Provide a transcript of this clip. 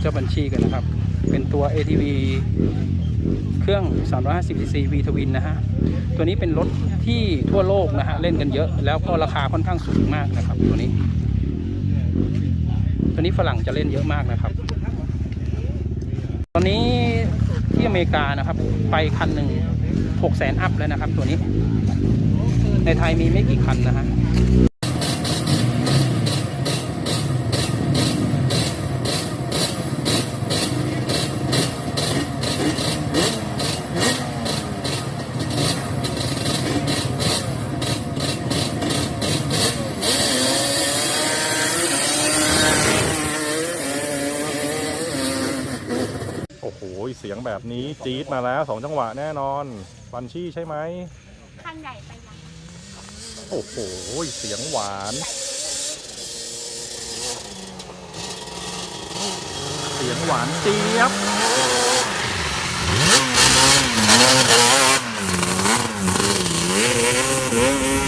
เจ้าบัญชีกันนะครับ เป็นตัว ATV เครื่อง 350cc V Twin นะฮะ ตัวนี้เป็นรถที่ทั่วโลกนะฮะ เล่นกันเยอะ แล้วก็ราคาค่อนข้างสูงมากนะครับ ตัวนี้ ตัวนี้ฝรั่งจะเล่นเยอะมากนะครับ ตอนนี้ที่อเมริกานะครับ ไปคันหนึ่ง6แสนอัพแล้วนะครับ ตัวนี้ ในไทยมีไม่กี่คันนะฮะ เสียงแบบนี้จี๊ดมาแล้วสองจังหวะแน่นอนบันชี่ใช่ไหมคันใหญ่ไปยังโอ้โหเสียงหวาน เสียงหวานเจี๊ยบเ